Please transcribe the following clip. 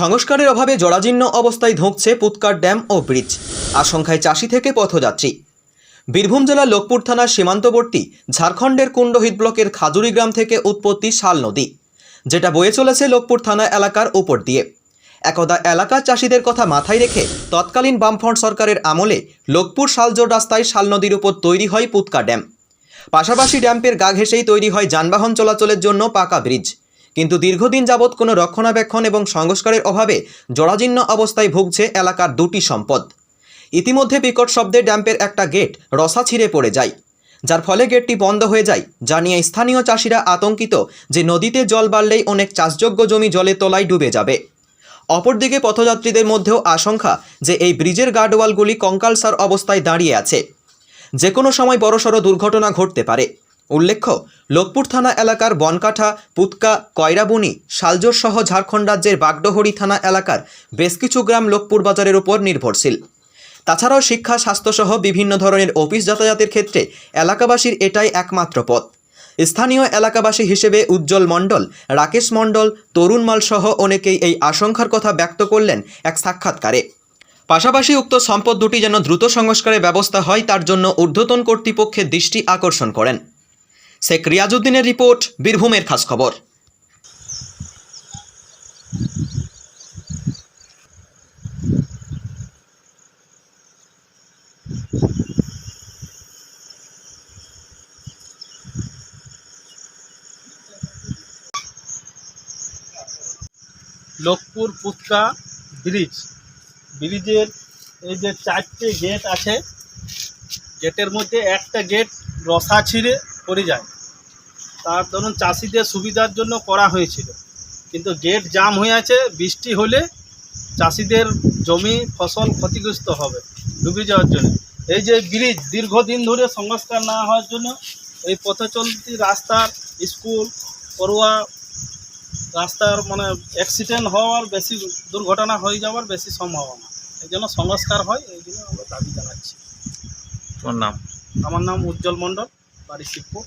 সংস্কারের অভাবে জরাজীর্ণ অবস্থায় ধুঁকছে পুৎকার ড্যাম ও ব্রিজ। আশঙ্কায় চাষি থেকে পথযাত্রী। বীরভূম জেলার লোকপুর থানার সীমান্তবর্তী ঝাড়খণ্ডের কুণ্ডহিত ব্লকের খাজুরি গ্রাম থেকে উৎপত্তি শাল নদী, যেটা বয়ে চলেছে লোকপুর থানা এলাকার উপর দিয়ে। একদা এলাকার চাষিদের কথা মাথায় রেখে তৎকালীন বামফ্রন্ট সরকারের আমলে লোকপুর শালজোড় রাস্তায় শাল নদীর উপর তৈরি হয় পুৎকা ড্যাম। পাশাপাশি ড্যাম্পের গা ঘেঁষেই তৈরি হয় যানবাহন চলাচলের জন্য পাকা ব্রিজ। কিন্তু দীর্ঘদিন যাবৎ কোনো রক্ষণাবেক্ষণ এবং সংস্কারের অভাবে জরাজীর্ণ অবস্থায় ভুগছে এলাকার দুটি সম্পদ। ইতিমধ্যে বিকট শব্দে ড্যাম্পের একটা গেট রসা ছিঁড়ে পড়ে যায়। যার ফলে গেটটি বন্ধ হয়ে যায়, যা নিয়ে স্থানীয় চাষিরা আতঙ্কিত যে নদীতে জল বাড়লেই অনেক চাষযোগ্য জমি জলে তলায় ডুবে যাবে। অপরদিকে পথযাত্রীদের মধ্যেও আশঙ্কা যে এই ব্রিজের গার্ডওয়ালগুলি কঙ্কালসার অবস্থায় দাঁড়িয়ে আছে। যে কোনো সময় বড়সড় দুর্ঘটনা ঘটতে পারে। উল্লেখ্য, লোকপুর থানা এলাকার বনকাঠা, পুতকা, কয়রাবুনি, শালজোর সহ ঝাড়খণ্ড রাজ্যের বাগডহরি থানা এলাকার বেশ কিছু গ্রাম লোকপুর বাজারের উপর নির্ভরশীল। তাছাড়াও শিক্ষা, স্বাস্থ্যসহ বিভিন্ন ধরনের অফিস যাতায়াতের ক্ষেত্রে এলাকাবাসীর এটাই একমাত্র পথ। স্থানীয় এলাকাবাসী হিসেবে উজ্জ্বল মণ্ডল, রাকেশ মণ্ডল, তরুণ মাল সহ অনেকেই এই আশঙ্কার কথা ব্যক্ত করলেন এক সাক্ষাৎকারে। পাশাপাশি উক্ত সম্পদ দুটি যেন দ্রুত সংস্কারের ব্যবস্থা হয়, তার জন্য ঊর্ধ্বতন কর্তৃপক্ষের দৃষ্টি আকর্ষণ করেন। শেখ রিয়াজউদ্দিনের রিপোর্ট, বীরভূমের খাস খবর লোকপুর পুতকা ব্রিজ। ব্রিজের এই যে চারটে গেট আছে গেটের মধ্যে একটা গেট রসা ছিঁড়ে পড়ে যায়। তার ধরুন চাষিদের সুবিধার জন্য করা হয়েছিল। কিন্তু গেট জাম হয়ে আছে বৃষ্টি হলে চাষিদের জমি ফসল ক্ষতিগ্রস্ত হবে ডুবে যাওয়ার জন্য। এই যে ব্রিজ দীর্ঘদিন ধরে সংস্কার না হওয়ার জন্য এই পথে চলতি রাস্তার স্কুল পড়ুয়া রাস্তার মানে অ্যাক্সিডেন্ট হওয়ার বেশি দুর্ঘটনা হয়ে যাওয়ার বেশি সম্ভাবনা। এই জন্য সংস্কার হয় এই জন্য আমরা দাবি জানাচ্ছি। তোমার নাম? আমার নাম উজ্জ্বল মণ্ডল। participou.